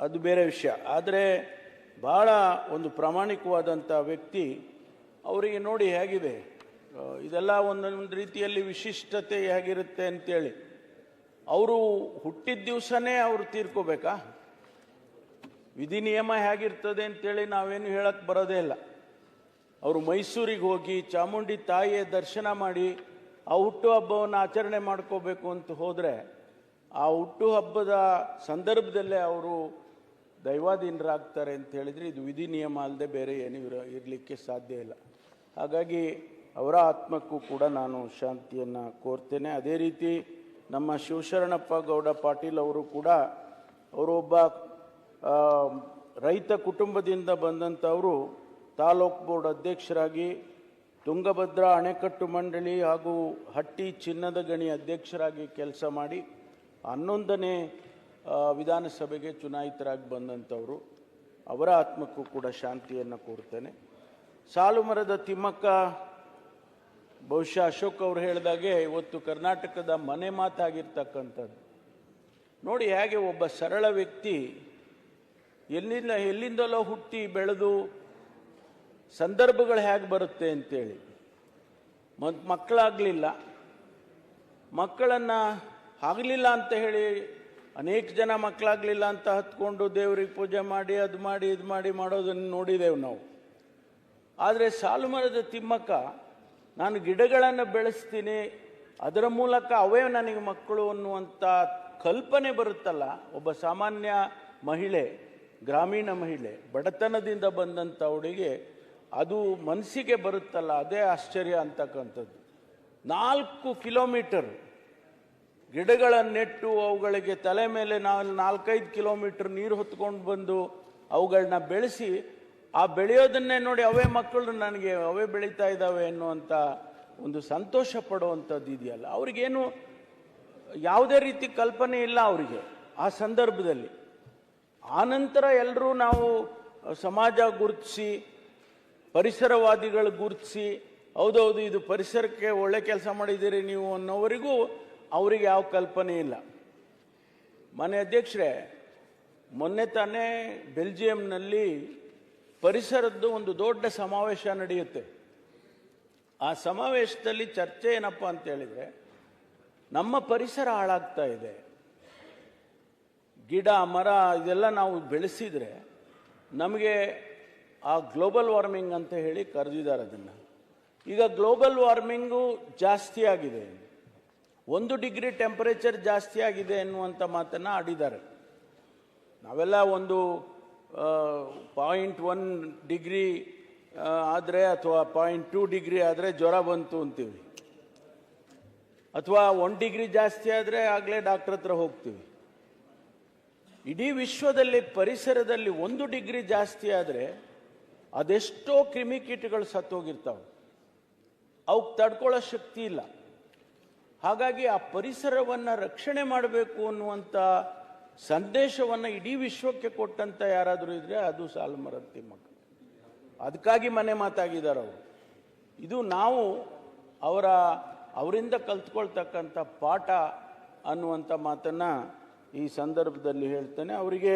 ಅದು ಬೇರೆ ವಿಷಯ. ಆದರೆ ಭಾಳ ಒಂದು ಪ್ರಾಮಾಣಿಕವಾದಂಥ ವ್ಯಕ್ತಿ ಅವರಿಗೆ ನೋಡಿ ಹೇಗಿದೆ. ಇದೆಲ್ಲ ಒಂದೊಂದು ರೀತಿಯಲ್ಲಿ ವಿಶಿಷ್ಟತೆ ಹೇಗಿರುತ್ತೆ ಅಂತೇಳಿ. ಅವರು ಹುಟ್ಟಿದ ದಿವಸನೇ ಅವರು ತೀರ್ಕೋಬೇಕಾ? ವಿಧಿ ನಿಯಮ ಹೇಗಿರ್ತದೆ ಅಂತೇಳಿ ನಾವೇನು ಹೇಳಕ್ಕೆ ಬರೋದೇ ಇಲ್ಲ. ಅವರು ಮೈಸೂರಿಗೆ ಹೋಗಿ ಚಾಮುಂಡಿ ತಾಯಿಯ ದರ್ಶನ ಮಾಡಿ ಆ ಹುಟ್ಟುಹಬ್ಬವನ್ನು ಆಚರಣೆ ಮಾಡ್ಕೋಬೇಕು ಅಂತ ಹೋದರೆ ಆ ಹುಟ್ಟುಹಬ್ಬದ ಸಂದರ್ಭದಲ್ಲೇ ಅವರು ದೈವಾಧೀನರಾಗ್ತಾರೆ ಅಂತ ಹೇಳಿದರೆ ಇದು ವಿಧಿ ನಿಯಮ ಅಲ್ಲದೆ ಬೇರೆ ಏನು ಇರ ಇರಲಿಕ್ಕೆ ಸಾಧ್ಯ ಇಲ್ಲ. ಹಾಗಾಗಿ ಅವರ ಆತ್ಮಕ್ಕೂ ಕೂಡ ನಾನು ಶಾಂತಿಯನ್ನು ಕೋರ್ತೇನೆ. ಅದೇ ರೀತಿ ನಮ್ಮ ಶಿವಶರಣಪ್ಪ ಗೌಡ ಪಾಟೀಲ್ ಅವರು ಕೂಡ ಅವರೊಬ್ಬ ರೈತ ಕುಟುಂಬದಿಂದ ಬಂದಂಥವರು ತಾಲೂಕು ಬೋರ್ಡ್ ಅಧ್ಯಕ್ಷರಾಗಿ ತುಂಗಭದ್ರಾ ಅಣೆಕಟ್ಟು ಮಂಡಳಿ ಹಾಗೂ ಹಟ್ಟಿ ಚಿನ್ನದ ಗಣಿ ಅಧ್ಯಕ್ಷರಾಗಿ ಕೆಲಸ ಮಾಡಿ ಹನ್ನೊಂದನೇ ವಿಧಾನಸಭೆಗೆ ಚುನಾಯಿತರಾಗಿ ಬಂದಂಥವರು, ಅವರ ಆತ್ಮಕ್ಕೂ ಕೂಡ ಶಾಂತಿಯನ್ನು ಕೋರ್ತೇನೆ ಸಾಲು ಮರದ ತಿಮ್ಮಕ್ಕ, ಬಹುಶಃ ಅಶೋಕ್ ಅವರು ಹೇಳಿದಾಗೆ ಇವತ್ತು ಕರ್ನಾಟಕದ ಮನೆ ಮಾತಾಗಿರ್ತಕ್ಕಂಥದ್ದು. ನೋಡಿ, ಹೇಗೆ ಒಬ್ಬ ಸರಳ ವ್ಯಕ್ತಿ ಎಲ್ಲಿಂದ, ಎಲ್ಲಿಂದಲೋ ಹುಟ್ಟಿ ಬೆಳೆದು ಸಂದರ್ಭಗಳು ಹೇಗೆ ಬರುತ್ತೆ ಅಂತೇಳಿ. ಮಕ್ಕಳಾಗಲಿಲ್ಲ. ಮಕ್ಕಳನ್ನು ಆಗಲಿಲ್ಲ ಅಂತ ಹೇಳಿ ಅನೇಕ ಜನ ಮಕ್ಕಳಾಗಲಿಲ್ಲ ಅಂತ ಹತ್ಕೊಂಡು ದೇವ್ರಿಗೆ ಪೂಜೆ ಮಾಡಿ, ಅದು ಮಾಡಿ, ಇದು ಮಾಡಿ ಮಾಡೋದನ್ನು ನೋಡಿದೆವು ನಾವು. ಆದರೆ ಸಾಲು ಮರದ ತಿಮ್ಮಕ್ಕ, ನಾನು ಗಿಡಗಳನ್ನು ಬೆಳೆಸ್ತೀನಿ, ಅದರ ಮೂಲಕ ಅವೇ ನನಗೆ ಮಕ್ಕಳು ಅನ್ನುವಂಥ ಕಲ್ಪನೆ ಬರುತ್ತಲ್ಲ. ಒಬ್ಬ ಸಾಮಾನ್ಯ ಮಹಿಳೆ, ಗ್ರಾಮೀಣ ಮಹಿಳೆ, ಬಡತನದಿಂದ ಬಂದಂಥವಳಿಗೆ ಅದು ಮನಸ್ಸಿಗೆ ಬರುತ್ತಲ್ಲ, ಅದೇ ಆಶ್ಚರ್ಯ ಅಂತಕ್ಕಂಥದ್ದು. ನಾಲ್ಕು ಕಿಲೋಮೀಟರ್ ಗಿಡಗಳನ್ನು ನೆಟ್ಟು ಅವುಗಳಿಗೆ ತಲೆ ಮೇಲೆ ನಾವು ನಾಲ್ಕೈದು ಕಿಲೋಮೀಟ್ರ್ ನೀರು ಹೊತ್ಕೊಂಡು ಬಂದು ಅವುಗಳನ್ನ ಬೆಳೆಸಿ, ಆ ಬೆಳೆಯೋದನ್ನೇ ನೋಡಿ ಅವೇ ಮಕ್ಕಳು ನನಗೆ ಅವೇ ಬೆಳೀತಾ ಇದ್ದಾವೆ ಅನ್ನುವಂಥ ಒಂದು ಸಂತೋಷ ಪಡುವಂಥದ್ದು ಇದೆಯಲ್ಲ. ಅವ್ರಿಗೇನು ಯಾವುದೇ ರೀತಿ ಕಲ್ಪನೆ ಇಲ್ಲ ಅವರಿಗೆ ಆ ಸಂದರ್ಭದಲ್ಲಿ. ಆನಂತರ ಎಲ್ಲರೂ ನಾವು ಸಮಾಜ ಗುರುತಿಸಿ, ಪರಿಸರವಾದಿಗಳು ಗುರುತಿಸಿ, ಹೌದೌದು, ಇದು ಪರಿಸರಕ್ಕೆ ಒಳ್ಳೆ ಕೆಲಸ ಮಾಡಿದ್ದೀರಿ ನೀವು ಅನ್ನೋವರೆಗೂ ಅವರಿಗೆ ಯಾವ ಕಲ್ಪನೆ ಇಲ್ಲ. ಮನೆ ಅಧ್ಯಕ್ಷರೇ, ಮೊನ್ನೆ ತಾನೇ ಬೆಲ್ಜಿಯಂನಲ್ಲಿ ಪರಿಸರದ್ದು ಒಂದು ದೊಡ್ಡ ಸಮಾವೇಶ ನಡೆಯುತ್ತೆ. ಆ ಸಮಾವೇಶದಲ್ಲಿ ಚರ್ಚೆ ಏನಪ್ಪ ಅಂತ ಹೇಳಿದ್ರೆ, ನಮ್ಮ ಪರಿಸರ ಹಾಳಾಗ್ತಾ ಇದೆ. ಗಿಡ, ಮರ ಇದೆಲ್ಲ ನಾವು ಬೆಳೆಸಿದರೆ ನಮಗೆ ಆ ಗ್ಲೋಬಲ್ ವಾರ್ಮಿಂಗ್ ಅಂತ ಹೇಳಿ ಕರೆದಿದ್ದಾರೆ ಅದನ್ನು. ಈಗ ಗ್ಲೋಬಲ್ ವಾರ್ಮಿಂಗು ಜಾಸ್ತಿ ಆಗಿದೆ. ಒಂದು ಡಿಗ್ರಿ ಟೆಂಪರೇಚರ್ ಜಾಸ್ತಿ ಆಗಿದೆ ಎನ್ನುವಂಥ ಮಾತನ್ನು ಆಡಿದ್ದಾರೆ. ನಾವೆಲ್ಲ ಒಂದು ಪಾಯಿಂಟ್ ಒನ್ ಡಿಗ್ರಿ ಆದರೆ ಅಥವಾ ಪಾಯಿಂಟ್ ಟೂ ಡಿಗ್ರಿ ಆದರೆ ಜ್ವರ ಬಂತು ಅಂತೀವಿ. ಅಥವಾ ಒನ್ ಡಿಗ್ರಿ ಜಾಸ್ತಿ ಆದರೆ ಆಗಲೇ ಡಾಕ್ಟರ್ ಹತ್ರ ಹೋಗ್ತೀವಿ. ಇಡೀ ವಿಶ್ವದಲ್ಲಿ ಪರಿಸರದಲ್ಲಿ ಒಂದು ಡಿಗ್ರಿ ಜಾಸ್ತಿ ಆದರೆ ಅದೆಷ್ಟೋ ಕ್ರಿಮಿಕೀಟಗಳು ಸತ್ತೋಗಿರ್ತಾವೆ. ಅವಕ್ಕೆ ತಡ್ಕೊಳ್ಳೋ ಶಕ್ತಿ ಇಲ್ಲ. ಹಾಗಾಗಿ ಆ ಪರಿಸರವನ್ನು ರಕ್ಷಣೆ ಮಾಡಬೇಕು ಅನ್ನುವಂಥ ಸಂದೇಶವನ್ನು ಇಡೀ ವಿಶ್ವಕ್ಕೆ ಕೊಟ್ಟಂತ ಯಾರಾದರೂ ಇದ್ರೆ ಅದು ಸಾಲುಮರದ ತಿಮ್ಮಕ್ಕ ಅದಕ್ಕಾಗಿ ಮನೆ ಮಾತಾಗಿದ್ದಾರೆ ಅವರು. ಇದು ನಾವು ಅವರ, ಅವರಿಂದ ಕಲ್ತ್ಕೊಳ್ತಕ್ಕಂಥ ಪಾಠ ಅನ್ನುವಂಥ ಮಾತನ್ನು ಈ ಸಂದರ್ಭದಲ್ಲಿ ಹೇಳ್ತೇನೆ. ಅವರಿಗೆ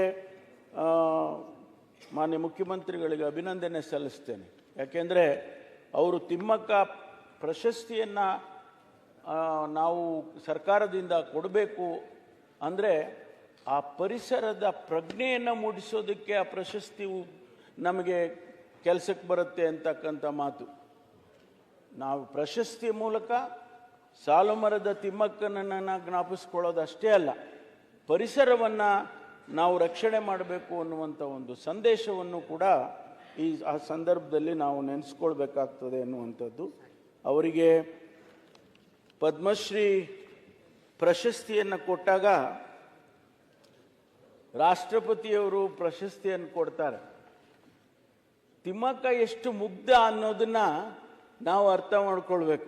ಮಾನ್ಯ ಮುಖ್ಯಮಂತ್ರಿಗಳಿಗೆ ಅಭಿನಂದನೆ ಸಲ್ಲಿಸ್ತೇನೆ. ಯಾಕೆಂದರೆ ಅವರು ತಿಮ್ಮಕ್ಕ ಪ್ರಶಸ್ತಿಯನ್ನು ನಾವು ಸರ್ಕಾರದಿಂದ ಕೊಡಬೇಕು ಅಂದರೆ ಆ ಪರಿಸರದ ಪ್ರಜ್ಞೆಯನ್ನು ಮೂಡಿಸೋದಕ್ಕೆ ಆ ಪ್ರಶಸ್ತಿಯು ನಮಗೆ ಕೆಲಸಕ್ಕೆ ಬರುತ್ತೆ ಅಂತಕ್ಕಂಥ ಮಾತು. ನಾವು ಪ್ರಶಸ್ತಿ ಮೂಲಕ ಸಾಲು ಮರದ ತಿಮ್ಮಕ್ಕನನ್ನು ಜ್ಞಾಪಿಸ್ಕೊಳ್ಳೋದು ಅಷ್ಟೇ ಅಲ್ಲ, ಪರಿಸರವನ್ನು ನಾವು ರಕ್ಷಣೆ ಮಾಡಬೇಕು ಅನ್ನುವಂಥ ಒಂದು ಸಂದೇಶವನ್ನು ಕೂಡ ಈ ಆ ಸಂದರ್ಭದಲ್ಲಿ ನಾವು ನೆನೆಸ್ಕೊಳ್ಬೇಕಾಗ್ತದೆ ಅನ್ನುವಂಥದ್ದು. ಅವರಿಗೆ ಪದ್ಮಶ್ರೀ ಪ್ರಶಸ್ತಿಯನ್ನು ಕೊಟ್ಟಾಗ ರಾಷ್ಟ್ರಪತಿಯವರು ಪ್ರಶಸ್ತಿಯನ್ನು ಕೊಡ್ತಾರೆ. ತಿಮ್ಮಕ್ಕ ಎಷ್ಟು ಮುಗ್ಧ ಅನ್ನೋದನ್ನ ನಾವು ಅರ್ಥ ಮಾಡ್ಕೊಳ್ಬೇಕು.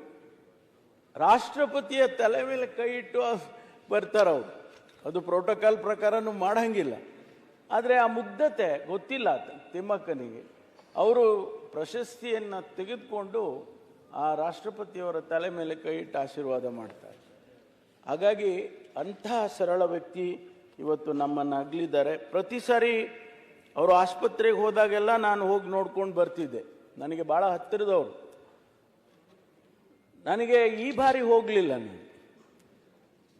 ರಾಷ್ಟ್ರಪತಿಯ ತಲೆ ಮೇಲೆ ಕೈ ಇಟ್ಟು ಬರ್ತಾರೆ ಅವರು. ಅದು ಪ್ರೋಟೋಕಾಲ್ ಪ್ರಕಾರನೂ ಮಾಡಂಗಿಲ್ಲ. ಆದರೆ ಆ ಮುಗ್ಧತೆ ಗೊತ್ತಿಲ್ಲ ತಿಮ್ಮಕ್ಕನಿಗೆ. ಅವರು ಪ್ರಶಸ್ತಿಯನ್ನು ತೆಗೆದುಕೊಂಡು ಆ ರಾಷ್ಟ್ರಪತಿಯವರ ತಲೆ ಮೇಲೆ ಕೈ ಇಟ್ಟು ಆಶೀರ್ವಾದ ಮಾಡ್ತಾರೆ. ಹಾಗಾಗಿ ಅಂತಹ ಸರಳ ವ್ಯಕ್ತಿ ಇವತ್ತು ನಮ್ಮನ್ನು ಅಗಲಿದ್ದಾರೆ. ಪ್ರತಿ ಸಾರಿ ಅವರು ಆಸ್ಪತ್ರೆಗೆ ಹೋದಾಗೆಲ್ಲ ನಾನು ಹೋಗಿ ನೋಡ್ಕೊಂಡು ಬರ್ತಿದ್ದೆ. ನನಗೆ ಭಾಳ ಹತ್ತಿರದವರು. ನನಗೆ ಈ ಬಾರಿ ಹೋಗಲಿಲ್ಲ ನಾನು.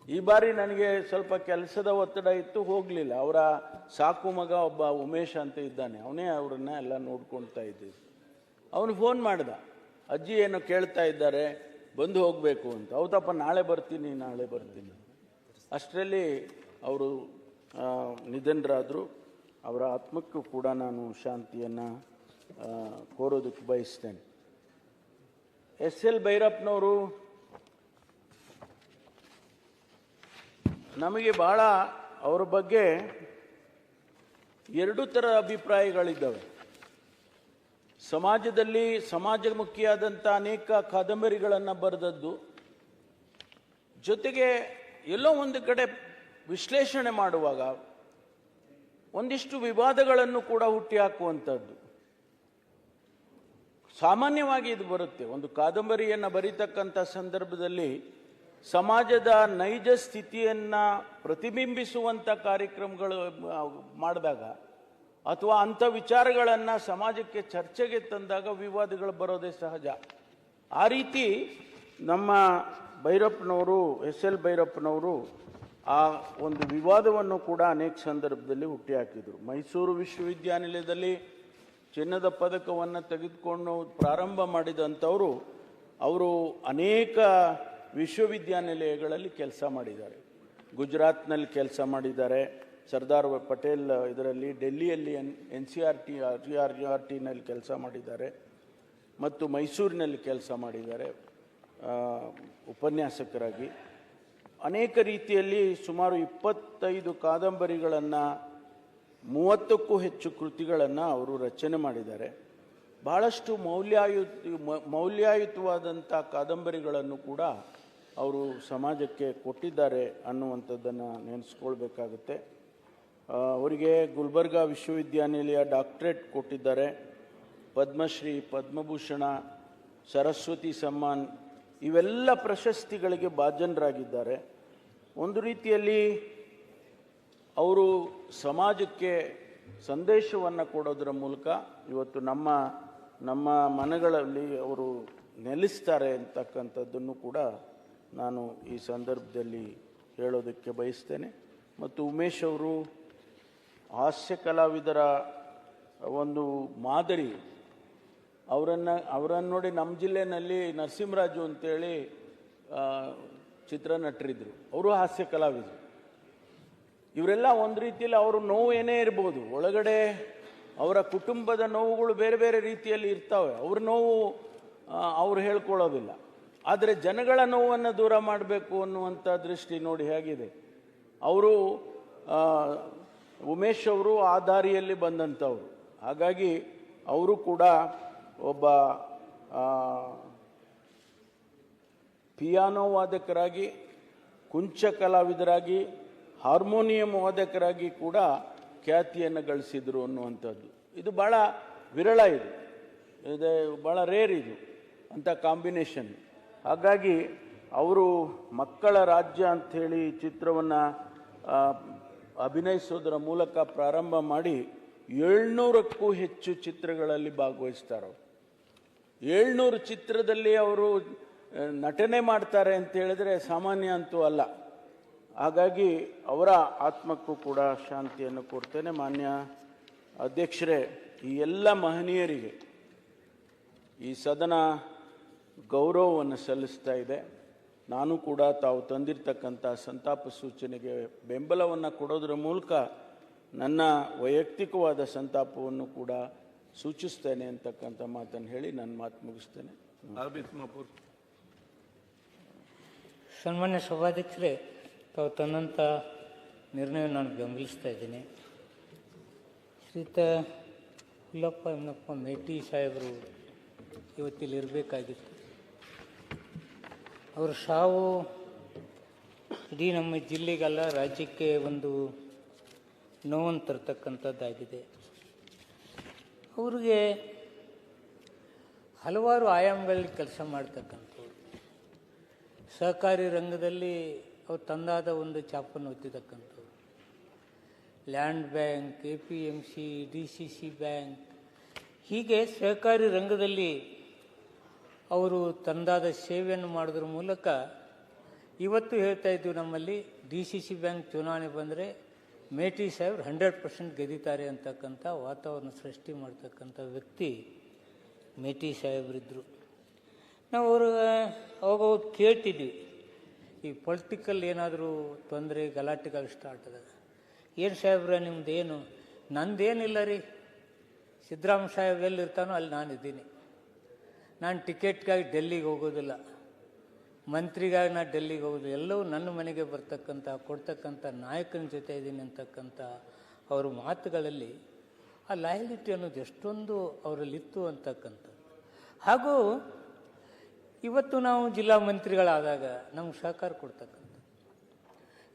ಈ ಬಾರಿ ನನಗೆ ಸ್ವಲ್ಪ ಕೆಲಸದ ಒತ್ತಡ ಇತ್ತು, ಹೋಗಲಿಲ್ಲ. ಅವರ ಸಾಕು ಮಗ ಒಬ್ಬ ಉಮೇಶ್ ಅಂತ ಇದ್ದಾನೆ. ಅವನೇ ಅವ್ರನ್ನ ಎಲ್ಲ ನೋಡ್ಕೊಳ್ತಾ ಇದ್ದಿದ್ದು ಅವನು ಫೋನ್ ಮಾಡ್ದ. ಅಜ್ಜಿ ಏನೋ ಕೇಳ್ತಾ ಇದ್ದಾರೆ, ಬಂದು ಹೋಗಬೇಕು ಅಂತ. ಹೌದಪ್ಪ, ನಾಳೆ ಬರ್ತೀನಿ ನಾಳೆ ಬರ್ತೀನಿ. ಅಷ್ಟರಲ್ಲಿ ಅವರು ನಿಧನರಾದರು. ಅವರ ಆತ್ಮಕ್ಕೂ ಕೂಡ ನಾನು ಶಾಂತಿಯನ್ನು ಕೋರೋದಕ್ಕೆ ಬಯಸ್ತೇನೆ. ಎಸ್ ಎಲ್ ಭೈರಪ್ಪನವರು, ನಮಗೆ ಭಾಳ ಅವ್ರ ಬಗ್ಗೆ ಎರಡು ಥರ ಅಭಿಪ್ರಾಯಗಳಿದ್ದಾವೆ. ಸಮಾಜದಲ್ಲಿ ಸಮಾಜಮುಖಿಯಾದಂಥ ಅನೇಕ ಕಾದಂಬರಿಗಳನ್ನು ಬರೆದದ್ದು. ಜೊತೆಗೆ ಎಲ್ಲೋ ಒಂದು ಕಡೆ ವಿಶ್ಲೇಷಣೆ ಮಾಡುವಾಗ ಒಂದಿಷ್ಟು ವಿವಾದಗಳನ್ನು ಕೂಡ ಹುಟ್ಟಿ ಹಾಕುವಂಥದ್ದು ಸಾಮಾನ್ಯವಾಗಿ ಇದು ಬರುತ್ತೆ. ಒಂದು ಕಾದಂಬರಿಯನ್ನು ಬರೀತಕ್ಕಂಥ ಸಂದರ್ಭದಲ್ಲಿ ಸಮಾಜದ ನೈಜ ಸ್ಥಿತಿಯನ್ನು ಪ್ರತಿಬಿಂಬಿಸುವಂಥ ಕಾರ್ಯಕ್ರಮಗಳು ಮಾಡಿದಾಗ ಅಥವಾ ಅಂಥ ವಿಚಾರಗಳನ್ನು ಸಮಾಜಕ್ಕೆ ಚರ್ಚೆಗೆ ತಂದಾಗ ವಿವಾದಗಳು ಬರೋದೇ ಸಹಜ. ಆ ರೀತಿ ನಮ್ಮ ಭೈರಪ್ಪನವರು, ಎಸ್ ಎಲ್ ಭೈರಪ್ಪನವರು ಆ ಒಂದು ವಿವಾದವನ್ನು ಕೂಡ ಅನೇಕ ಸಂದರ್ಭದಲ್ಲಿ ಹುಟ್ಟಿಹಾಕಿದರು. ಮೈಸೂರು ವಿಶ್ವವಿದ್ಯಾನಿಲಯದಲ್ಲಿ ಚಿನ್ನದ ಪದಕವನ್ನು ತೆಗೆದುಕೊಂಡು ಪ್ರಾರಂಭ ಮಾಡಿದಂಥವರು, ಅವರು ಅನೇಕ ವಿಶ್ವವಿದ್ಯಾನಿಲಯಗಳಲ್ಲಿ ಕೆಲಸ ಮಾಡಿದ್ದಾರೆ. ಗುಜರಾತ್ನಲ್ಲಿ ಕೆಲಸ ಮಾಡಿದ್ದಾರೆ. ಸರ್ದಾರ್ ಪಟೇಲ್ ಇದರಲ್ಲಿ ಡೆಲ್ಲಿಯಲ್ಲಿ N N C R T R G R R ಟಿನಲ್ಲಿ ಕೆಲಸ ಮಾಡಿದ್ದಾರೆ ಮತ್ತು ಮೈಸೂರಿನಲ್ಲಿ ಕೆಲಸ ಮಾಡಿದ್ದಾರೆ ಉಪನ್ಯಾಸಕರಾಗಿ. ಅನೇಕ ರೀತಿಯಲ್ಲಿ ಸುಮಾರು ಇಪ್ಪತ್ತೈದು ಕಾದಂಬರಿಗಳನ್ನು, ಮೂವತ್ತಕ್ಕೂ ಹೆಚ್ಚು ಕೃತಿಗಳನ್ನು ಅವರು ರಚನೆ ಮಾಡಿದ್ದಾರೆ. ಬಹಳಷ್ಟು ಮೌಲ್ಯಾಯುತ, ಮೌಲ್ಯಾಯುತವಾದಂಥ ಕಾದಂಬರಿಗಳನ್ನು ಕೂಡ ಅವರು ಸಮಾಜಕ್ಕೆ ಕೊಟ್ಟಿದ್ದಾರೆ ಅನ್ನುವಂಥದ್ದನ್ನು ನೆನೆಸ್ಕೊಳ್ಬೇಕಾಗುತ್ತೆ. ಅವರಿಗೆ ಗುಲ್ಬರ್ಗಾ ವಿಶ್ವವಿದ್ಯಾನಿಲಯ ಡಾಕ್ಟ್ರೇಟ್ ಕೊಟ್ಟಿದ್ದಾರೆ. ಪದ್ಮಶ್ರೀ, ಪದ್ಮಭೂಷಣ, ಸರಸ್ವತಿ ಸಮ್ಮಾನ್ ಇವೆಲ್ಲ ಪ್ರಶಸ್ತಿಗಳಿಗೆ ಭಾಜನರಾಗಿದ್ದಾರೆ. ಒಂದು ರೀತಿಯಲ್ಲಿ ಅವರು ಸಮಾಜಕ್ಕೆ ಸಂದೇಶವನ್ನು ಕೊಡೋದರ ಮೂಲಕ ಇವತ್ತು ನಮ್ಮ ನಮ್ಮ ಮನಗಳಲ್ಲಿ ಅವರು ನೆಲೆಸ್ತಾರೆ ಅಂತಕ್ಕಂಥದ್ದನ್ನು ಕೂಡ ನಾನು ಈ ಸಂದರ್ಭದಲ್ಲಿ ಹೇಳೋದಕ್ಕೆ ಬಯಸ್ತೇನೆ. ಮತ್ತು ಉಮೇಶ್ ಅವರು ಹಾಸ್ಯ ಕಲಾವಿದರ ಒಂದು ಮಾದರಿ. ಅವರನ್ನು ಅವರನ್ನು ನೋಡಿ ನಮ್ಮ ಜಿಲ್ಲೆಯಲ್ಲಿ ನರಸಿಂಹರಾಜು ಅಂತೇಳಿ ಚಿತ್ರ ಚಿತ್ರನಟರಿದ್ರು. ಅವರು ಹಾಸ್ಯ ಕಲಾವಿದರು. ಇವರೆಲ್ಲ ಒಂದು ರೀತಿಯಲ್ಲಿ ಅವರು ನೋವು ಏನೇ ಇರ್ಬೋದು. ಒಳಗಡೆ ಅವರ ಕುಟುಂಬದ ನೋವುಗಳು ಬೇರೆ ಬೇರೆ ರೀತಿಯಲ್ಲಿ ಇರ್ತವೆ. ಅವ್ರ ನೋವು ಅವ್ರು ಹೇಳ್ಕೊಳ್ಳೋದಿಲ್ಲ. ಆದರೆ ಜನಗಳ ನೋವನ್ನು ದೂರ ಮಾಡಬೇಕು ಅನ್ನುವಂಥ ದೃಷ್ಟಿ ನೋಡಿ ಹೇಗಿದೆ. ಅವರು ಉಮೇಶ್ ಅವರು ಆ ದಾರಿಯಲ್ಲಿ ಬಂದಂಥವ್ರು. ಹಾಗಾಗಿ ಅವರು ಕೂಡ ಒಬ್ಬ ಪಿಯಾನೋ ವಾದಕರಾಗಿ, ಕುಂಚ ಕಲಾವಿದರಾಗಿ, ಹಾರ್ಮೋನಿಯಂ ವಾದಕರಾಗಿ ಕೂಡ ಖ್ಯಾತಿಯನ್ನು ಗಳಿಸಿದರು ಅನ್ನುವಂಥದ್ದು. ಇದು ಭಾಳ ವಿರಳ ಇದು. ಇದು ಭಾಳ ರೇರ್ ಇದು ಅಂಥ ಕಾಂಬಿನೇಷನ್ ಹಾಗಾಗಿ ಅವರು ಮಕ್ಕಳ ರಾಜ್ಯ ಅಂಥೇಳಿ ಚಿತ್ರವನ್ನು ಅಭಿನಯಿಸೋದರ ಮೂಲಕ ಪ್ರಾರಂಭ ಮಾಡಿ ಏಳ್ನೂರಕ್ಕೂ ಹೆಚ್ಚು ಚಿತ್ರಗಳಲ್ಲಿ ಭಾಗವಹಿಸ್ತಾರೆ. ಏಳ್ನೂರು ಚಿತ್ರದಲ್ಲಿ ಅವರು ನಟನೆ ಮಾಡ್ತಾರೆ ಅಂತ ಹೇಳಿದ್ರೆ ಸಾಮಾನ್ಯ ಅಂತೂ ಅಲ್ಲ. ಹಾಗಾಗಿ ಅವರ ಆತ್ಮಕ್ಕೂ ಕೂಡ ಶಾಂತಿಯನ್ನು ಕೊಡ್ತೇನೆ ಮಾನ್ಯ ಅಧ್ಯಕ್ಷರೇ. ಈ ಎಲ್ಲ ಮಹನೀಯರಿಗೆ ಈ ಸದನ ಗೌರವವನ್ನು ಸಲ್ಲಿಸ್ತಾ ಇದೆ. ನಾನು ಕೂಡ ತಾವು ತಂದಿರತಕ್ಕಂಥ ಸಂತಾಪ ಸೂಚನೆಗೆ ಬೆಂಬಲವನ್ನು ಕೊಡೋದ್ರ ಮೂಲಕ ನನ್ನ ವೈಯಕ್ತಿಕವಾದ ಸಂತಾಪವನ್ನು ಕೂಡ ಸೂಚಿಸ್ತೇನೆ ಅಂತಕ್ಕಂಥ ಮಾತನ್ನು ಹೇಳಿ ನನ್ನ ಮಾತು ಮುಗಿಸ್ತೇನೆ. ಸನ್ಮಾನ್ಯ ಸಭಾಧ್ಯಕ್ಷರೇ ತಾವು ತನ್ನಂಥ ನಿರ್ಣಯ ನಾನು ಬೆಂಬಲಿಸ್ತಾ ಇದ್ದೀನಿ. ಶ್ರೀತ ಹುಲ್ಲಪ್ಪ ಎಮ್ಮನಪ್ಪ ಮೇಟಿ ಸಾಹೇಬರು ಇವತ್ತಿಲ್ಲಿ ಇರಬೇಕಾಗಿತ್ತು. ಅವರ ಸಾವು ಇಡೀ ನಮ್ಮ ಜಿಲ್ಲೆಗಲ್ಲ ರಾಜ್ಯಕ್ಕೆ ಒಂದು ನೋವನ್ನು ತರ್ತಕ್ಕಂಥದ್ದಾಗಿದೆ. ಅವ್ರಿಗೆ ಹಲವಾರು ಆಯಾಮಗಳಲ್ಲಿ ಕೆಲಸ ಮಾಡ್ತಕ್ಕಂಥವ್ರು. ಸಹಕಾರಿ ರಂಗದಲ್ಲಿ ಅವ್ರು ತಂದಾದ ಒಂದು ಚಾಪನ್ನು ಒತ್ತಿತಕ್ಕಂಥವ್ರು land bank, A P M C, D C C bank, ಹೀಗೆ ಸಹಕಾರಿ ರಂಗದಲ್ಲಿ ಅವರು ತಂದಾದ ಸೇವೆಯನ್ನು ಮಾಡೋದ್ರ ಮೂಲಕ ಇವತ್ತು ಹೇಳ್ತಾ ಇದ್ದೀವಿ ನಮ್ಮಲ್ಲಿ ಡಿ ಸಿ ಸಿ ಬ್ಯಾಂಕ್ ಚುನಾವಣೆ ಬಂದರೆ ಮೇಟಿ ಸಾಹೇಬ್ರು ಹಂಡ್ರೆಡ್ ಪರ್ಸೆಂಟ್ ಗೆದ್ದಿತಾರೆ ಅಂತಕ್ಕಂಥ ವಾತಾವರಣ ಸೃಷ್ಟಿ ಮಾಡ್ತಕ್ಕಂಥ ವ್ಯಕ್ತಿ ಮೇಟಿ ಸಾಹೇಬ್ರಿದ್ದರು ನಾವು ಅವರು ಅವಾಗ ಕೇಳ್ತಿದ್ವಿ, ಈ ಪೊಲಿಟಿಕಲ್ ಏನಾದರೂ ತೊಂದರೆ, ಗಲಾಟೆಗಳು ಸ್ಟಾರ್ಟ್ ಅದ ಏನು ಸಾಹೇಬ್ರ ನಿಮ್ದು ಏನು ನಂದೇನಿಲ್ಲ ರೀ. ಸಿದ್ದರಾಮ ಸಾಹೇಬ್ ಎಲ್ಲಿರ್ತಾನೋ ಅಲ್ಲಿ ನಾನಿದ್ದೀನಿ. ನಾನು ಟಿಕೆಟ್ಗಾಗಿ ಡೆಲ್ಲಿಗೆ ಹೋಗೋದಿಲ್ಲ. ಮಂತ್ರಿಗಾಗಿ ನಾನು ಡೆಲ್ಲಿಗೆ ಹೋಗೋದು ಎಲ್ಲವೂ ನನ್ನ ಮನೆಗೆ ಬರ್ತಕ್ಕಂಥ, ಕೊಡ್ತಕ್ಕಂಥ ನಾಯಕನ ಜೊತೆ ಇದ್ದೀನಿ ಅಂತಕ್ಕಂಥ ಅವ್ರ ಮಾತುಗಳಲ್ಲಿ ಆ ಲಾಯಲಿಟಿ ಅನ್ನೋದು ಎಷ್ಟೊಂದು ಅವರಲ್ಲಿತ್ತು ಅಂತಕ್ಕಂಥದ್ದು. ಹಾಗೂ ಇವತ್ತು ನಾವು ಜಿಲ್ಲಾ ಮಂತ್ರಿಗಳಾದಾಗ ನಮ್ಗೆ ಸಹಕಾರ ಕೊಡ್ತಕ್ಕಂಥ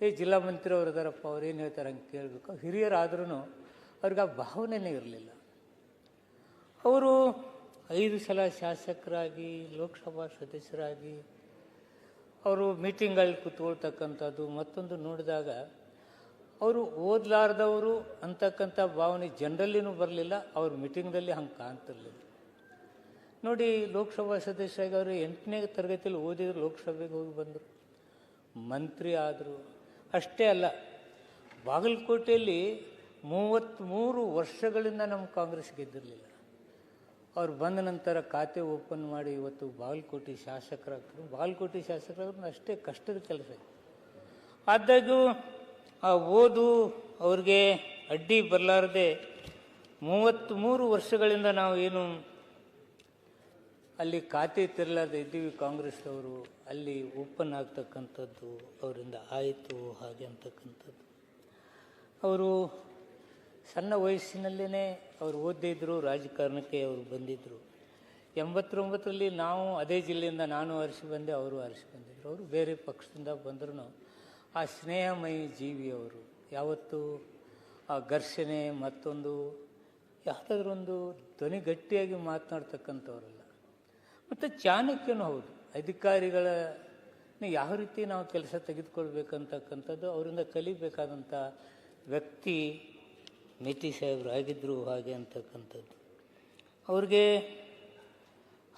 ಏ, ಜಿಲ್ಲಾ ಮಂತ್ರಿ ಅವ್ರು ಇದಾರಪ್ಪ, ಅವ್ರು ಏನು ಹೇಳ್ತಾರೆ ಹಂಗೆ ಕೇಳಬೇಕು. ಹಿರಿಯರಾದ್ರೂ ಅವ್ರಿಗೆ ಆ ಭಾವನೆಯೇ ಇರಲಿಲ್ಲ. ಅವರು ಐದು ಸಲ ಶಾಸಕರಾಗಿ, ಲೋಕಸಭಾ ಸದಸ್ಯರಾಗಿ, ಅವರು ಮೀಟಿಂಗಲ್ಲಿ ಕೂತ್ಕೊಳ್ತಕ್ಕಂಥದ್ದು ಮತ್ತೊಂದು ನೋಡಿದಾಗ, ಅವರು ಓದಲಾರ್ದವರು ಅಂತಕ್ಕಂಥ ಭಾವನೆ ಜನರಲ್ಲಿನೂ ಬರಲಿಲ್ಲ, ಅವ್ರ ಮೀಟಿಂಗ್ದಲ್ಲಿ ಹಂಗೆ ಕಾಣ್ತಿರ್ಲಿಲ್ಲ. ನೋಡಿ, ಲೋಕಸಭಾ ಸದಸ್ಯರಾಗಿ ಅವರು ಎಂಟನೇ ತರಗತಿಯಲ್ಲಿ ಓದಿದ್ರು, ಲೋಕಸಭೆಗೆ ಹೋಗಿ ಬಂದರು. ಮಂತ್ರಿ ಆದರು. ಅಷ್ಟೇ ಅಲ್ಲ, ಬಾಗಲಕೋಟೆಯಲ್ಲಿ ಮೂವತ್ತ್ಮೂರು ವರ್ಷಗಳಿಂದ ನಮ್ಮ ಕಾಂಗ್ರೆಸ್ ಗೆದ್ದಿರಲಿಲ್ಲ. ಅವ್ರು ಬಂದ ನಂತರ ಖಾತೆ ಓಪನ್ ಮಾಡಿ ಇವತ್ತು ಬಾಗಲಕೋಟೆ ಶಾಸಕರಾಗ್ತಾರೆ ಬಾಗಲಕೋಟೆ ಶಾಸಕರಾದ್ರೂ ಅಷ್ಟೇ ಕಷ್ಟದ ಕೆಲಸ ಆದಾಗ್ಯೂ ಆ ಓದು ಅವ್ರಿಗೆ ಅಡ್ಡಿ ಬರಲಾರದೆ ಮೂವತ್ತ್ಮೂರು ವರ್ಷಗಳಿಂದ ನಾವು ಏನು ಅಲ್ಲಿ ಖಾತೆ ತೆರಲಾರ್ದೆ ಇದ್ದೀವಿ ಕಾಂಗ್ರೆಸ್ನವರು, ಅಲ್ಲಿ ಓಪನ್ ಆಗ್ತಕ್ಕಂಥದ್ದು ಅವರಿಂದ ಆಯಿತು ಹಾಗೆ ಅಂತಕ್ಕಂಥದ್ದು. ಅವರು ಸಣ್ಣ ವಯಸ್ಸಿನಲ್ಲೇ ಅವರು ಓದಿದ್ರು ರಾಜಕಾರಣಕ್ಕೆ ಅವರು ಬಂದಿದ್ದರು ಎಂಬತ್ತೊಂಬತ್ತರಲ್ಲಿ ನಾವು ಅದೇ ಜಿಲ್ಲೆಯಿಂದ ನಾನು ಆರಿಸಿ ಬಂದೆ, ಅವರು ಆರಿಸಿ ಬಂದಿದ್ದರು ಅವರು ಬೇರೆ ಪಕ್ಷದಿಂದ ಬಂದರೂ ಆ ಸ್ನೇಹಮಯಿ ಜೀವಿ ಅವರು. ಯಾವತ್ತೂ ಆ ಘರ್ಷಣೆ, ಮತ್ತೊಂದು ಯಾವುದಾದ್ರೂ ಒಂದು ಧ್ವನಿ ಗಟ್ಟಿಯಾಗಿ ಮಾತನಾಡ್ತಕ್ಕಂಥವ್ರಲ್ಲ. ಮತ್ತು ಚಾಣಕ್ಯನೂ ಹೌದು. ಅಧಿಕಾರಿಗಳ ಯಾವ ರೀತಿ ನಾವು ಕೆಲಸ ತೆಗೆದುಕೊಳ್ಬೇಕಂತಕ್ಕಂಥದ್ದು ಅವರಿಂದ ಕಲಿಬೇಕಾದಂಥ ವ್ಯಕ್ತಿ ಮಿತಿ ಸಾಹೇಬರು ಆಗಿದ್ದರು ಹಾಗೆ ಅಂತಕ್ಕಂಥದ್ದು. ಅವ್ರಿಗೆ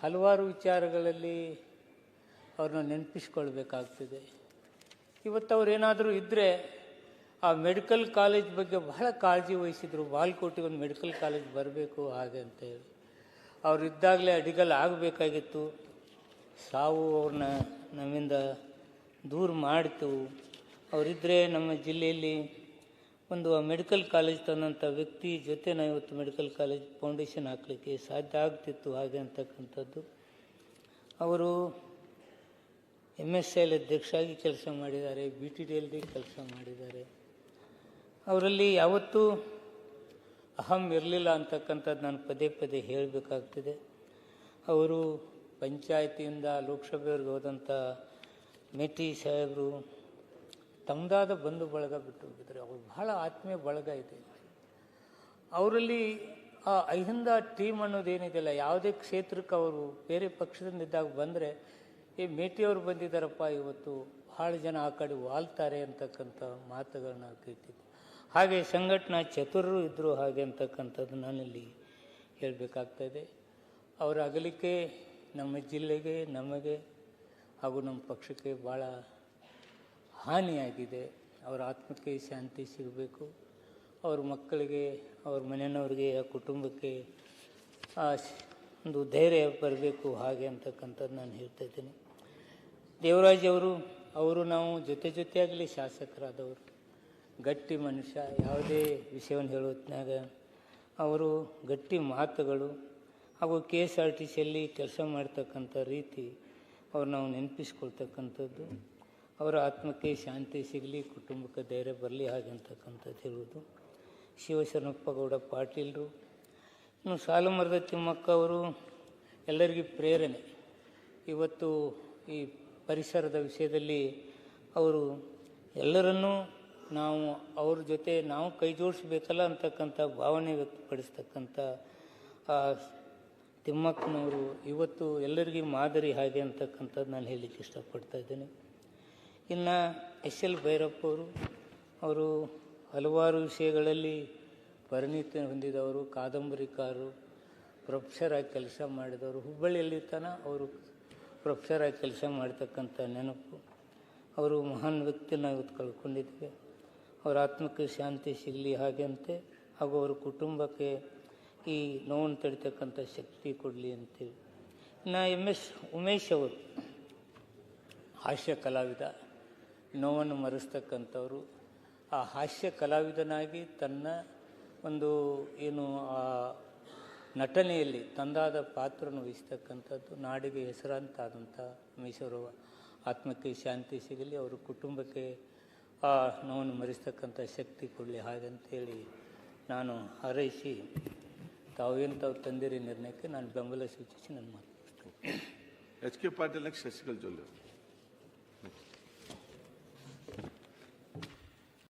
ಹಲವಾರು ವಿಚಾರಗಳಲ್ಲಿ ಅವ್ರನ್ನ ನೆನಪಿಸ್ಕೊಳ್ಬೇಕಾಗ್ತದೆ. ಇವತ್ತು ಅವರೇನಾದರೂ ಇದ್ದರೆ ಆ ಮೆಡಿಕಲ್ ಕಾಲೇಜ್ ಬಗ್ಗೆ ಬಹಳ ಕಾಳಜಿ ವಹಿಸಿದರು. ಬಾಲ್ಕೋಟಿಗೆ ಒಂದು ಮೆಡಿಕಲ್ ಕಾಲೇಜ್ ಬರಬೇಕು ಹಾಗೆ ಅಂತೇಳಿ ಅವ್ರು ಇದ್ದಾಗಲೇ ಅಡಿಗಲ್ ಆಗಬೇಕಾಗಿತ್ತು. ಸಾವು ಅವ್ರನ್ನ ನಮ್ಮಿಂದ ದೂರ ಮಾಡಿತು. ಅವರಿದ್ದರೆ ನಮ್ಮ ಜಿಲ್ಲೆಯಲ್ಲಿ ಒಂದು ಮೆಡಿಕಲ್ ಕಾಲೇಜ್ ತಂದಂಥ ವ್ಯಕ್ತಿ ಜೊತೆ ನಾವು ಇವತ್ತು ಮೆಡಿಕಲ್ ಕಾಲೇಜ್ ಫೌಂಡೇಶನ್ ಹಾಕಲಿಕ್ಕೆ ಸಾಧ್ಯ ಆಗ್ತಿತ್ತು ಹಾಗೆ ಅಂತಕ್ಕಂಥದ್ದು ಅವರು ಎಂ ಎಸ್ ಎಲ್ ಅಧ್ಯಕ್ಷರಾಗಿ ಕೆಲಸ ಮಾಡಿದ್ದಾರೆ ಬಿ ಟಿ ಡಿ ಎಲ್ಗೆ ಕೆಲಸ ಮಾಡಿದ್ದಾರೆ ಅವರಲ್ಲಿ ಯಾವತ್ತೂ ಅಹಂ ಇರಲಿಲ್ಲ ಅಂತಕ್ಕಂಥದ್ದು ನಾನು ಪದೇ ಪದೇ ಹೇಳಬೇಕಾಗ್ತದೆ ಅವರು ಪಂಚಾಯತಿಯಿಂದ ಲೋಕಸಭೆಯವ್ರಿಗೆ ಹೋದಂಥ ಮೆಟ್ಟಿ ಸಾಹೇಬರು ತಮ್ಮದಾದ ಬಂಧು ಬಳಗ ಬಿಟ್ಟು ಹೋಗಿದ್ದಾರೆ. ಅವ್ರು ಬಹಳ ಆತ್ಮೀಯ ಬಳಗ ಇದೆ. ಅವರಲ್ಲಿ ಆ ಅಹಿಂದ ಟೀಮ್ ಅನ್ನೋದೇನಿದೆಯಲ್ಲ ಯಾವುದೇ ಕ್ಷೇತ್ರಕ್ಕೆ ಅವರು ಬೇರೆ ಪಕ್ಷದಿಂದ ಇದ್ದಾಗ ಬಂದರೆ ಈ ಮೇಟಿಯವರು ಬಂದಿದ್ದಾರಪ್ಪ, ಇವತ್ತು ಬಹಳ ಜನ ಆ ಕಡೆ ವಾಲ್ತಾರೆ ಅಂತಕ್ಕಂಥ ಮಾತುಗಳನ್ನ ಕೇಳ್ತಿದ್ದೆ. ಹಾಗೆ ಸಂಘಟನಾ ಚತುರರು ಇದ್ದರು ಹಾಗೆ ಅಂತಕ್ಕಂಥದ್ದು ನಾನಿಲ್ಲಿ ಹೇಳಬೇಕಾಗ್ತಾಯಿದೆ ಅವರ ಅಗಲಿಕೆ ನಮ್ಮ ಜಿಲ್ಲೆಗೆ, ನಮಗೆ ಹಾಗೂ ನಮ್ಮ ಪಕ್ಷಕ್ಕೆ ಭಾಳ ಹಾನಿಯಾಗಿದೆ. ಅವರ ಆತ್ಮಕ್ಕೆ ಶಾಂತಿ ಸಿಗಬೇಕು. ಅವ್ರ ಮಕ್ಕಳಿಗೆ, ಅವ್ರ ಮನೆಯವ್ರಿಗೆ, ಆ ಕುಟುಂಬಕ್ಕೆ ಆ ಒಂದು ಧೈರ್ಯ ಬರಬೇಕು ಹಾಗೆ ಅಂತಕ್ಕಂಥದ್ದು ನಾನು ಹೇಳ್ತಾ ಇದ್ದೀನಿ. ದೇವರಾಜ್ ಅವರು ಅವರು ನಾವು ಜೊತೆ ಜೊತೆಯಾಗಲಿ ಶಾಸಕರಾದವರು. ಗಟ್ಟಿ ಮನುಷ್ಯ, ಯಾವುದೇ ವಿಷಯವನ್ನು ಹೇಳೋತ್ನಾಗ ಅವರು ಗಟ್ಟಿ ಮಾತುಗಳು ಹಾಗೂ ಕೆ ಎಸ್ ಆರ್ ಟಿ ಸಿಯಲ್ಲಿ ಕೆಲಸ ಮಾಡ್ತಕ್ಕಂಥ ರೀತಿ ಅವ್ರು ನಾವು ನೆನಪಿಸ್ಕೊಳ್ತಕ್ಕಂಥದ್ದು. ಅವರ ಆತ್ಮಕ್ಕೆ ಶಾಂತಿ ಸಿಗಲಿ, ಕುಟುಂಬಕ್ಕೆ ಧೈರ್ಯ ಬರಲಿ, ಹಾಗೆ ಅಂತಕ್ಕಂಥದ್ದು ಇರುವುದು ಶಿವಶರಣಪ್ಪ ಗೌಡ ಪಾಟೀಲರು. ಇನ್ನು ಸಾಲುಮರದ ತಿಮ್ಮಕ್ಕ ಅವರು, ಎಲ್ಲರಿಗೂ ಪ್ರೇರಣೆ. ಇವತ್ತು ಈ ಪರಿಸರದ ವಿಷಯದಲ್ಲಿ ಅವರು ಎಲ್ಲರನ್ನೂ ನಾವು, ಅವ್ರ ಜೊತೆ ನಾವು ಕೈ ಜೋಡಿಸ್ಬೇಕಲ್ಲ ಅಂತಕ್ಕಂಥ ಭಾವನೆ ವ್ಯಕ್ತಪಡಿಸ್ತಕ್ಕಂಥ ಆ ತಿಮ್ಮಕ್ಕನವರು ಇವತ್ತು ಎಲ್ಲರಿಗೂ ಮಾದರಿ ಹಾಗೆ ಅಂತಕ್ಕಂಥದ್ದು ನಾನು ಹೇಳಲಿಕ್ಕೆ ಇಷ್ಟಪಡ್ತಾ ಇದ್ದೇನೆ. ಇನ್ನು ಎಸ್ ಎಲ್ ಭೈರಪ್ಪ ಅವರು ಅವರು ಹಲವಾರು ವಿಷಯಗಳಲ್ಲಿ ಪರಿಣಿತಿ ಹೊಂದಿದವರು, ಕಾದಂಬರಿಕಾರರು ಪ್ರೊಫೆಸರ್ ಆಗಿ ಕೆಲಸ ಮಾಡಿದವರು. ಹುಬ್ಬಳ್ಳಿಯಲ್ಲಿ ತನ ಅವರು ಪ್ರೊಫೆಸರ್ ಆಗಿ ಕೆಲಸ ಮಾಡ್ತಕ್ಕಂಥ ನೆನಪು. ಅವರು ಮಹಾನ್ ವ್ಯಕ್ತಿನ ಇವತ್ತು ಕಳ್ಕೊಂಡಿದ್ವಿ ಅವರ ಆತ್ಮಕ್ಕೆ ಶಾಂತಿ ಸಿಗಲಿ ಹಾಗೆಂತೆ, ಹಾಗೂ ಅವರ ಕುಟುಂಬಕ್ಕೆ ಈ ನೋವನ್ನು ತಡಿತಕ್ಕಂಥ ಶಕ್ತಿ ಕೊಡಲಿ ಅಂತೇಳಿ ನಾ ಎಂ ಎಸ್ ಉಮೇಶ್ ಅವರು, ಹಾಸ್ಯ ಕಲಾವಿದ. ನೋವನ್ನು ಮರೆಸ್ತಕ್ಕಂಥವ್ರು, ಆ ಹಾಸ್ಯ ಕಲಾವಿದನಾಗಿ ತನ್ನ ಒಂದು ಏನು, ಆ ನಟನೆಯಲ್ಲಿ ತಂದಾದ ಪಾತ್ರವನ್ನು ವಹಿಸ್ತಕ್ಕಂಥದ್ದು ನಾಡಿಗೆ ಹೆಸರಾಂತಾದಂಥ ಮೈಸೂರು ಆತ್ಮಕ್ಕೆ ಶಾಂತಿ ಸಿಗಲಿ, ಅವರ ಕುಟುಂಬಕ್ಕೆ ಆ ನೋವನ್ನು ಮರೆಸ್ತಕ್ಕಂಥ ಶಕ್ತಿ ಕೊಡಲಿ ಹಾಗಂತೇಳಿ ನಾನು ಹಾರೈಸಿ ತಾವೇನು ತಾವು ತಂದಿರಿ ನಿರ್ಣಯಕ್ಕೆ ನಾನು ಬೆಂಬಲ ಸೂಚಿಸಿ ನನ್ನ ಮಾತು. H K Patil Shashikala Jolle